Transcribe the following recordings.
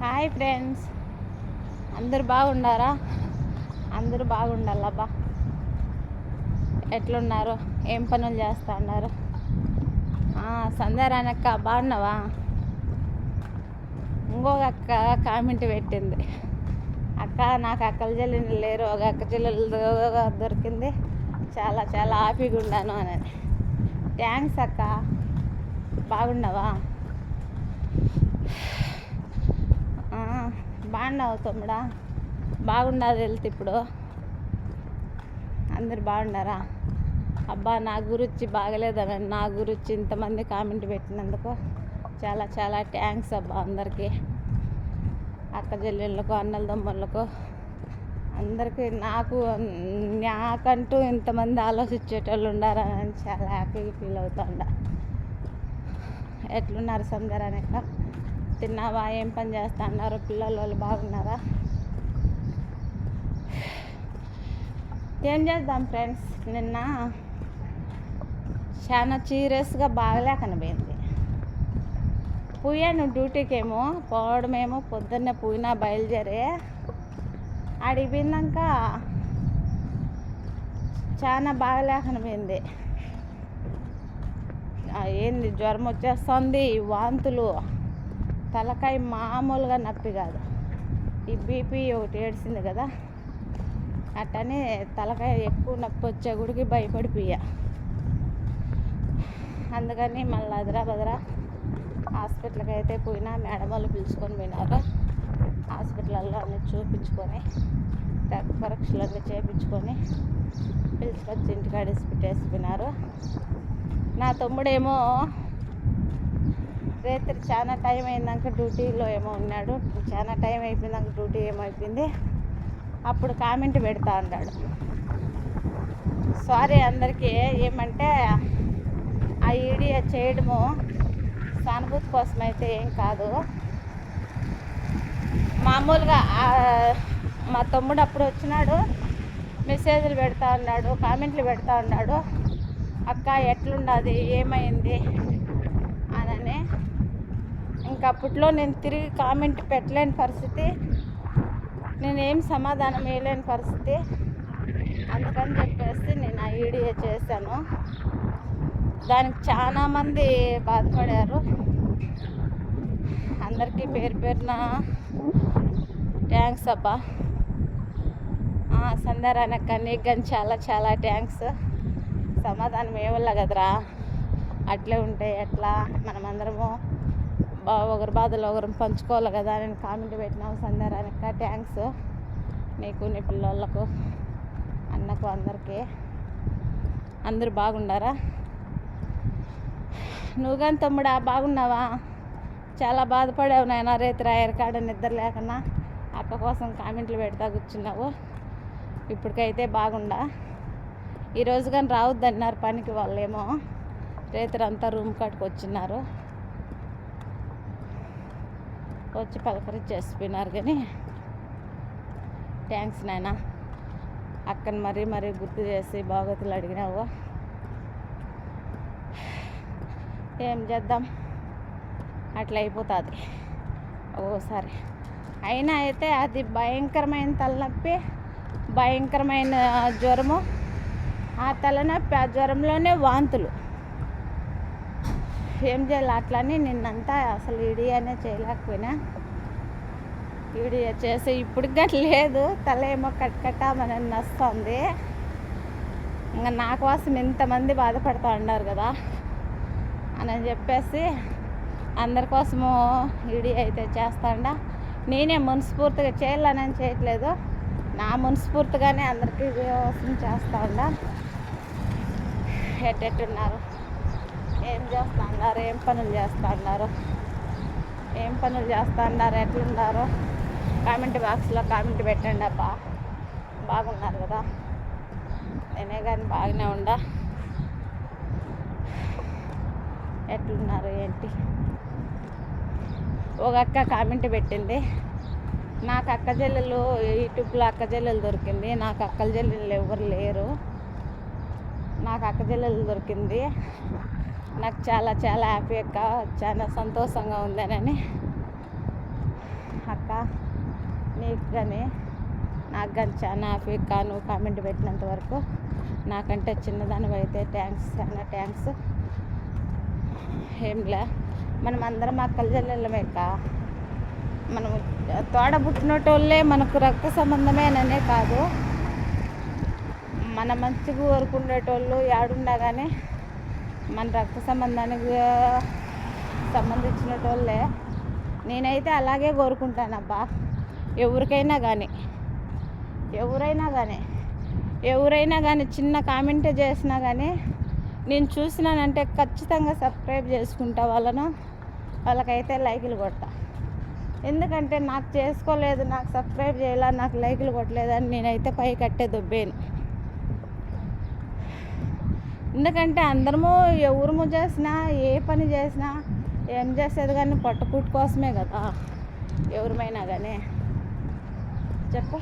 Hi friends. అందరు బాగుండారా? అందరూ బాగుండాలబ్బా. ఎట్లున్నారు? ఏం పనులు చేస్తా ఉన్నారు సంధ్యారానక్క బాగున్నావా? ఇంకొక అక్క కామెంట్ పెట్టింది. అక్క నాకు అక్కల చెల్లెలు లేరు ఒక అక్క చెల్లెలు దొరికింది. చాలా చాలా హ్యాపీగా ఉన్నాను అని థ్యాంక్స్ అక్క. బాగున్నావా ఆ, బాగున్నావు తమ్ముడా. బాగున్నారు వెళ్తే ఇప్పుడు. అందరు బాగున్నారా? అబ్బా నా గురించి బాగలేదని నా గురించి ఇంతమంది కామెంట్ పెట్టినందుకు చాలా చాలా థ్యాంక్స్ అబ్బా అందరికీ. అక్క చెల్లెళ్ళకు అన్నల దమ్ములకు అందరికీ నాకు నాకంటూ ఇంతమంది ఆలోచించేటోళ్ళు ఉండారని చాలా హ్యాపీగా ఫీల్ అవుతుండ. ఎట్లున్నారు సందరానిక తిన్నావా? ఏం పని చేస్తా అన్నారు పిల్లలు వాళ్ళు బాగున్నారా? ఏం చేద్దాం ఫ్రెండ్స్? నిన్న చాలా సీరియస్గా బాగలేకనిపోయింది పోయాను డ్యూటీకేమో పోవడమేమో పొద్దున్నే పోయినా బయలుదేరే అడిగిపోయినాక చాలా బాగలేకనిపోయింది ఆ, ఏంది జ్వరం వచ్చేస్తుంది? వాంతులు. తలకాయ మామూలుగా నొప్పి కాదు. ఈ బీపీ ఒకటి ఏడ్చింది కదా అట్టనే తలకాయ ఎక్కువ నొప్పి వచ్చే గుడికి భయపడిపోయా. అందుకని మళ్ళీ అదరా బదరా హాస్పిటల్కి అయితే పోయినా మేడం వాళ్ళు పిలుచుకొని పోయినారు. హాస్పిటల్లో అన్నీ చూపించుకొని రక్త పరీక్షలు అన్నీ చేయించుకొని పిలుచుకొచ్చి ఇంటికాడేసి పెట్టేసి పోయినారు. నా తమ్ముడేమో రేత్రి చాలా టైం అయినాక డ్యూటీలో ఏమో ఉన్నాడు. చాలా టైం అయిపోయినాక డ్యూటీ ఏమో అయిపోయింది. అప్పుడు కామెంట్ పెడతా అన్నాడు. సారీ అందరికీ ఏమంటే ఆ ఈడియో చేయడము సానుభూతి కోసం అయితే ఏం కాదు. మామూలుగా మా తమ్ముడు అప్పుడు వచ్చినాడు. మెసేజ్లు పెడతా ఉన్నాడు కామెంట్లు పెడతా ఉన్నాడు అక్క ఎట్లున్నది ఏమైంది? ఇంకా అప్పట్లో నేను తిరిగి కామెంట్ పెట్టలేని పరిస్థితి. నేనేం సమాధానం వేయలేని పరిస్థితి. అందుకని చెప్పేసి నేను ఆ వీడియో చేశాను. దానికి చాలా మంది బాధపడారు. అందరికీ పేరు పేరున థ్యాంక్స్ అబ్బా. సందరానక్క నీకు కానీ చాలా చాలా థ్యాంక్స్. సమాధానం ఏవల్ల కదరా. అట్లే ఉంటే ఎట్లా? మనమందరము ఒకరి బాధలు ఒకరు పంచుకోవాలి కదా నేను కామెంట్ పెట్టినావు సందరానక్క థ్యాంక్స్ నీకు నీ పిల్లలకు అన్నకు అందరికీ. అందరూ బాగుండారా నువ్వు కానీ తమ్ముడా బాగున్నావా? చాలా బాధపడావు నాయన రేతి రాయర్ కాడ నిద్ర లేకన్నా అక్క కోసం కామెంట్లు పెడతా కూర్చున్నావు. ఇప్పటికైతే బాగుండా. ఈరోజు కానీ రావద్దన్నారు పనికి వాళ్ళేమో. రేత్రంతా రూమ్ కాడికి వచ్చి పలకరించేసిపోయినారు కానీ. థ్యాంక్స్ నాయనా. అక్కని మరీ మరీ గుర్తు చేసి బాగోతులు అడిగినావు. ఏం చేద్దాం? అట్లా అయిపోతుంది. ఒక్కోసారి అయినా అయితే అది భయంకరమైన తలనొప్పి భయంకరమైన జ్వరము. ఆ తలనొప్పి ఆ జ్వరంలోనే వాంతులు. ఏం చేయాలి? అట్లానే నిన్నంతా అసలు ఇడియానే చేయలేకపోయినా. వీడియో చేసి ఇప్పుడు గట్ల లేదు. తల ఏమో కట్కట్టామని నస్తుంది. ఇంకా నా కోసం ఇంతమంది బాధపడుతూ ఉన్నారు కదా అని చెప్పేసి అందరి కోసము వీడియో అయితే చేస్తాండా. నేనే మనస్ఫూర్తిగా చేయాలని చేయట్లేదు. నా మనస్ఫూర్తిగానే అందరికీ కోసం చేస్తా ఉండా ఎట్టెట్టున్నారు? ఏం చేస్తున్నారు? ఏం పనులు చేస్తున్నారు? ఏం పనులు చేస్తున్నారు? ఎట్లున్నారు? కామెంట్ బాక్స్లో కామెంట్ పెట్టండి అబ్బా. బాగున్నారు కదా? నేనే కానీ బాగానే ఉండా? ఎట్లున్నారు? ఏంటి? ఒక అక్క కామెంట్ పెట్టింది. నాకు అక్క చెల్లెలు యూట్యూబ్లో అక్క చెల్లెలు దొరికింది. నాకు అక్కల చెల్లెలు ఎవరు లేరు. నాకు అక్క చెల్లెలు దొరికింది. నాకు చాలా చాలా హ్యాపీ అక్క. చాలా సంతోషంగా ఉందనని. అక్క నీకు కానీ నాకు కానీ చాలా హ్యాపీగా నువ్వు కామెంట్ పెట్టినంత వరకు నాకంటే చిన్నదానివి అయితే థ్యాంక్స్ చాలా థ్యాంక్స్ ఏంలే మనం అందరం అక్కల చెల్లెళ్ళమే అక్క. మనం తోడ పుట్టినటోళ్ళే మనకు రక్త సంబంధమేననే కాదు. మన మంచిగా కోరుకునేటోళ్ళు ఏడున్నా కానీ మన రక్త సంబంధానికి సంబంధించినటోళ్ళే. నేనైతే అలాగే కోరుకుంటానబ్బా. ఎవరికైనా కానీ ఎవరైనా కానీ ఎవరైనా కానీ చిన్న కామెంట్ చేసినా కానీ నేను చూసినానంటే ఖచ్చితంగా సబ్స్క్రైబ్ చేసుకుంటా వాళ్ళను. వాళ్ళకైతే లైకులు కొడతా. ఎందుకంటే నాకు చేసుకోలేదు నాకు సబ్స్క్రైబ్ చేయాల నాకు లైకులు కొట్టలేదని నేనైతే పై కట్టే దుబ్బేను. ఎందుకంటే అందరము ఎవరు చేసినా ఏ పని చేసినా ఏం చేసేది కానీ పట్టుకుట్టు కోసమే కదా. ఎవరిమైనా కానీ చెప్పు.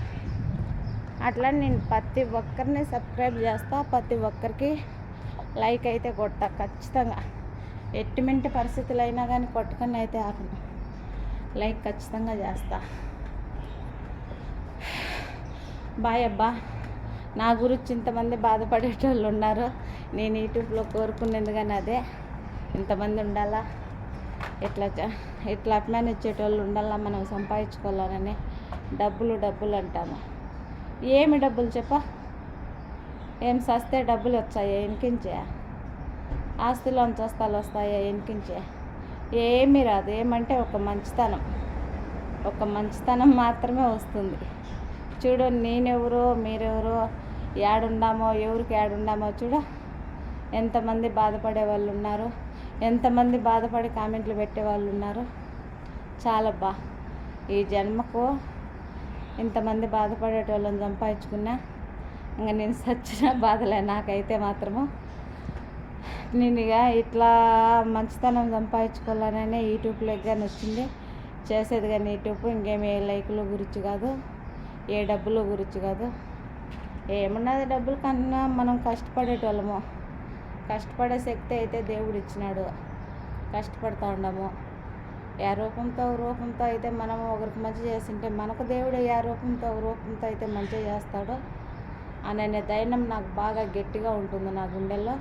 అట్లా నేను ప్రతి ఒక్కరిని సబ్స్క్రైబ్ చేస్తా ప్రతి ఒక్కరికి లైక్ అయితే కొట్టా ఖచ్చితంగా. ఎట్టిమింటి పరిస్థితులు అయినా కానీ కొట్టకుండా అయితే ఆపను. లైక్ ఖచ్చితంగా చేస్తా. బాయ్ అబ్బా. నా గురించి ఇంతమంది బాధపడేటోళ్ళు ఉన్నారు నేను యూట్యూబ్లో కోరుకునేది కానీ అదే. ఇంతమంది ఉండాలా? ఇట్లా చ- ఇట్లా అభిమానించేటోళ్ళు ఉండాలా మనం సంపాదించుకోవాలని డబ్బులు డబ్బులు అంటాము. ఏమి డబ్బులు చెప్ప? ఏం సస్తే డబ్బులు వచ్చాయా? ఎనికించే? ఆస్తులు అంతస్తాలు వస్తాయా? ఎనికించే? ఏమీ రాదు. ఏమంటే ఒక మంచితనం. ఒక మంచితనం మాత్రమే వస్తుంది. చూడు నేనెవరో మీరెవరో యాడుండామో ఎవరికి ఏడుండామో చూడ. ఎంతమంది బాధపడే వాళ్ళు ఉన్నారు. ఎంతమంది బాధపడి కామెంట్లు పెట్టే వాళ్ళు ఉన్నారు. చాలబ్బా ఈ జన్మకు ఇంతమంది బాధపడేటోళ్ళని సంపాదించుకున్నా ఇంకా నేను సచ్చిన బాధలే నాకైతే మాత్రము. నేను ఇక ఇట్లా మంచితనం సంపాదించుకోవాలనే యూట్యూబ్లో కానీ వచ్చింది. చేసేది కానీ యూట్యూబ్ ఇంకేమి ఏ లైకుల గురించి కాదు ఏ డబ్బుల గురించి కాదు. ఏమున్నది డబ్బుల కన్నా మనం కష్టపడేటోళ్ళము. కష్టపడే శక్తి అయితే దేవుడు ఇచ్చినాడు కష్టపడుతూ ఉండము. ఏ రూపంతో ఓ రూపంతో అయితే మనం ఒకరికి మంచి చేసింటే మనకు దేవుడు ఏ రూపంతో ఓ రూపంతో అయితే మంచి చేస్తాడో. అనే ధైర్యం నాకు బాగా గట్టిగా ఉంటుంది నా గుండెల్లో.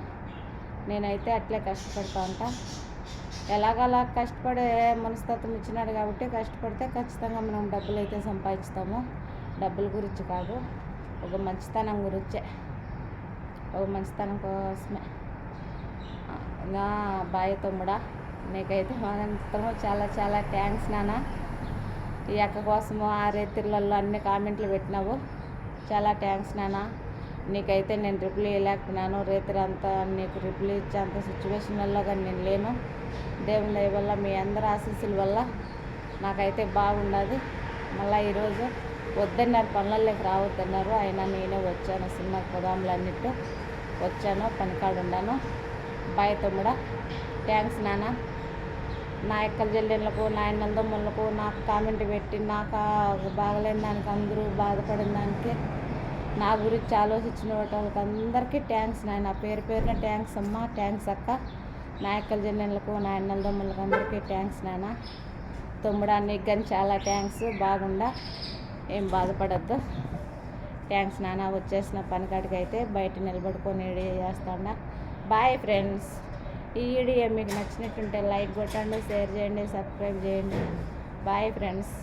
నేనైతే అట్లే కష్టపడతా ఉంటా. ఎలాగలా కష్టపడే మనస్తత్వం ఇచ్చినాడు కాబట్టి కష్టపడితే ఖచ్చితంగా మనం డబ్బులు అయితే సంపాదిస్తాము. డబ్బుల గురించి కాదు. ఒక మంచితనం గురించే. ఒక మంచితనం కోసమే. నా బాయ్ తమ్ముడా నీకైతే మాత్రము చాలా చాలా థ్యాంక్స్ నాన్న. ఈ అక్క కోసము ఆ రేతిర్లలో అన్ని కామెంట్లు పెట్టినావు. చాలా థ్యాంక్స్ నాన్న. నీకైతే నేను రిప్లై ఇవ్వలేకపోయినాను. రేతిరి అంతా నీకు రిప్లై ఇచ్చే అంత సిచ్యువేషన్లలో కానీ నేను లేను. దేవుని దయ వల్ల మీ అందరి ఆశీస్సుల వల్ల నాకైతే బాగుండదు. మళ్ళీ ఈరోజు వద్దన్నారు పనులలోకి రావద్దన్నారు. అయినా నేనే వచ్చాను సినిమా పొదాములు అన్నట్టు వచ్చాను పనికాడు ఉన్నాను బాయ్ తమ్ముడా థ్యాంక్స్ నాన్న. నా ఎక్కల చెల్లెళ్ళకు నా నందమ్మలకు నాకు కామెంట్ పెట్టి నాకు బాగలేని దానికి అందరూ బాధపడిన దానికి నా గురించి ఆలోచించిన వాళ్ళకి అందరికీ థ్యాంక్స్ నాయన. పేరు పేరున థ్యాంక్స్ అమ్మ థ్యాంక్స్ అక్క. నా ఎక్కల చెల్లెళ్ళకు నా నందమ్మలకు అందరికీ థ్యాంక్స్ నాన్న తమ్ముడా నీకు కానీ చాలా థ్యాంక్స్ బాగుండా. ఏం బాధపడద్దు. థ్యాంక్స్ నాన్న వచ్చేసిన పనికాడికి అయితే బయట నిలబడుకొని రెడీ చేస్తాడా బాయ్ ఫ్రెండ్స్. ఈ వీడియో మీకు నచ్చినట్టుంటే లైక్ కొట్టండి షేర్ చేయండి సబ్స్క్రైబ్ చేయండి. Bye friends.